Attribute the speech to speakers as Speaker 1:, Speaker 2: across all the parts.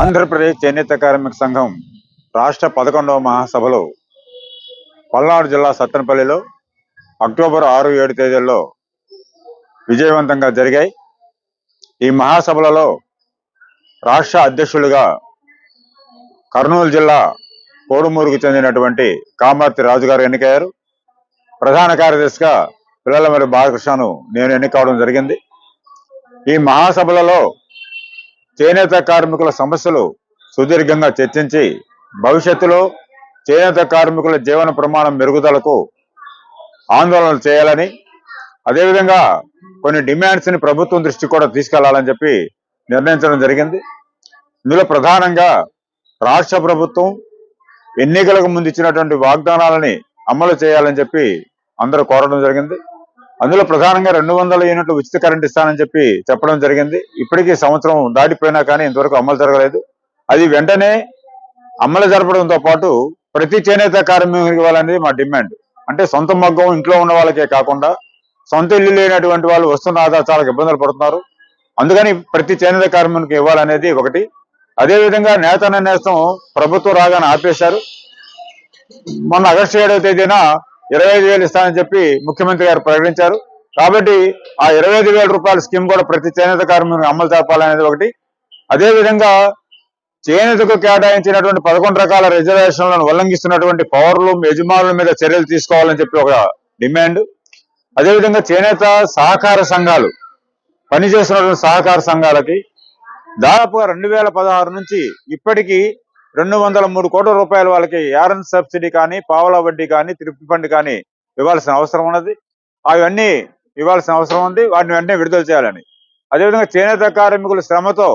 Speaker 1: ఆంధ్రప్రదేశ్ చేనేత కార్మిక సంఘం రాష్ట్ర పదకొండవ మహాసభలో పల్నాడు జిల్లా సత్తెనపల్లిలో అక్టోబర్ ఆరు ఏడు తేదీల్లో విజయవంతంగా జరిగాయి. ఈ మహాసభలలో రాష్ట్ర అధ్యక్షులుగా కర్నూలు జిల్లా కోడుమూరుకు చెందినటువంటి కామర్తి రాజు గారు ఎన్నికయ్యారు. ప్రధాన కార్యదర్శిగా పిల్లలమరి బాలకృష్ణను నేను ఎన్నికవడం జరిగింది. ఈ మహాసభలలో చేనేత కార్మికుల సమస్యలు సుదీర్ఘంగా చర్చించి భవిష్యత్తులో చేనేత కార్మికుల జీవన ప్రమాణం మెరుగుదలకు ఆందోళనలు చేయాలని అదేవిధంగా కొన్ని డిమాండ్స్ని ప్రభుత్వం దృష్టి కూడా తీసుకెళ్ళాలని చెప్పి నిర్ణయించడం జరిగింది. ఇందులో ప్రధానంగా రాష్ట్ర ప్రభుత్వం ఎన్నికలకు ముందు ఇచ్చినటువంటి వాగ్దానాలని అమలు చేయాలని చెప్పి అందరూ కోరడం జరిగింది. అందులో ప్రధానంగా రెండు వందల యూనిట్లు ఉచిత కరెంట్ ఇస్తానని చెప్పి చెప్పడం జరిగింది. ఇప్పటికీ సంవత్సరం దాటిపోయినా కానీ ఇంతవరకు అమలు జరగలేదు. అది వెంటనే అమలు జరపడంతో పాటు ప్రతి చేనేత కార్మికునికి ఇవ్వాలనేది మా డిమాండ్. అంటే సొంత మగ్గం ఇంట్లో ఉన్న వాళ్ళకే కాకుండా సొంత ఇల్లు లేనటువంటి వాళ్ళు వస్తున్న ఆదా చాలా ఇబ్బందులు పడుతున్నారు. అందుకని ప్రతి చేనేత కార్మికునికి ఇవ్వాలనేది ఒకటి. అదేవిధంగా నేతన నేత నేస్తం ప్రభుత్వం రాగానే ఆపేశారు. మొన్న ఆగస్టు ఏడవ తేదీన ఇరవై ఐదు వేలు ఇస్తానని చెప్పి ముఖ్యమంత్రి గారు ప్రకటించారు. కాబట్టి ఆ ఇరవై ఐదు వేల రూపాయల స్కీమ్ కూడా ప్రతి చేనేత కార్మికునికి అమలు జరపాలనేది ఒకటి. అదే విధంగా చేనేతకు కేటాయించినటువంటి పదకొండు రకాల రిజర్వేషన్లను ఉల్లంఘిస్తున్నటువంటి పౌరులు యజమానుల మీద చర్యలు తీసుకోవాలని చెప్పి ఒక డిమాండ్. అదేవిధంగా చేనేత సహకార సంఘాలు పనిచేస్తున్నటువంటి సహకార సంఘాలకి దాదాపుగా రెండు వేల పదహారు నుంచి ఇప్పటికీ రెండు వందల మూడు కోట్ల రూపాయలు వాళ్ళకి యారన్ సబ్సిడీ కానీ పావలా వడ్డీ కానీ తిరుపతి ఫండ్ కానీ ఇవ్వాల్సిన అవసరం ఉన్నది. అవన్నీ ఇవ్వాల్సిన అవసరం ఉంది. వాటిని వెంటనే విడుదల చేయాలని. అదేవిధంగా చేనేత కార్మికుల శ్రమతో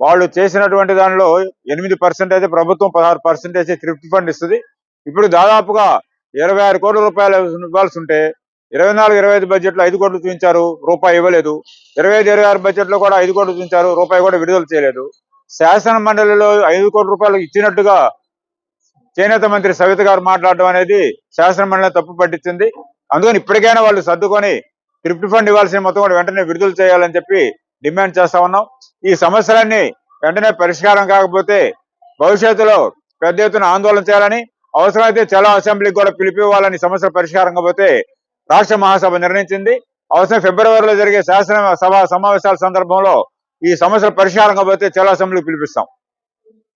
Speaker 1: వాళ్ళు చేసినటువంటి దానిలో ఎనిమిది పర్సెంట్ అయితే ప్రభుత్వం పదహారు పర్సెంట్ అయితే తిరుపతి ఫండ్ ఇస్తుంది. ఇప్పుడు దాదాపుగా ఇరవై ఆరు కోట్ల రూపాయలు ఇవ్వాల్సి ఉంటే ఇరవై నాలుగు ఇరవై ఐదు బడ్జెట్లో ఐదు కోట్లు చూపించారు రూపాయి ఇవ్వలేదు. ఇరవై ఐదు ఇరవై ఆరు బడ్జెట్లో కూడా ఐదు కోట్లు చూపించారు రూపాయి కూడా విడుదల చేయలేదు. శాసన మండలిలో ఐదు కోట్ల రూపాయలు ఇచ్చినట్టుగా చేనేత మంత్రి సవిత గారు మాట్లాడడం అనేది శాసన మండలి తప్పు పట్టించింది. అందుకని ఇప్పటికైనా వాళ్ళు సర్దుకొని క్రిప్ట్ ఫండ్ ఇవ్వాల్సిన మొత్తం కూడా వెంటనే విడుదల చేయాలని చెప్పి డిమాండ్ చేస్తా ఉన్నాం. ఈ సమస్యలన్నీ వెంటనే పరిష్కారం కాకపోతే భవిష్యత్తులో పెద్ద ఎత్తున ఆందోళన చేయాలని అవసరమైతే చలో అసెంబ్లీకి కూడా పిలిపివ్వాలని సమస్యల పరిష్కారం కాకపోతే రాష్ట్ర మహాసభ నిర్ణయించింది. అవసరం ఫిబ్రవరిలో జరిగే శాసన సభ సమావేశాల సందర్భంలో ఈ సమస్యల పరిష్కారం కాకపోతే చాలా అసెంబ్లీకి పిలిపిస్తాం.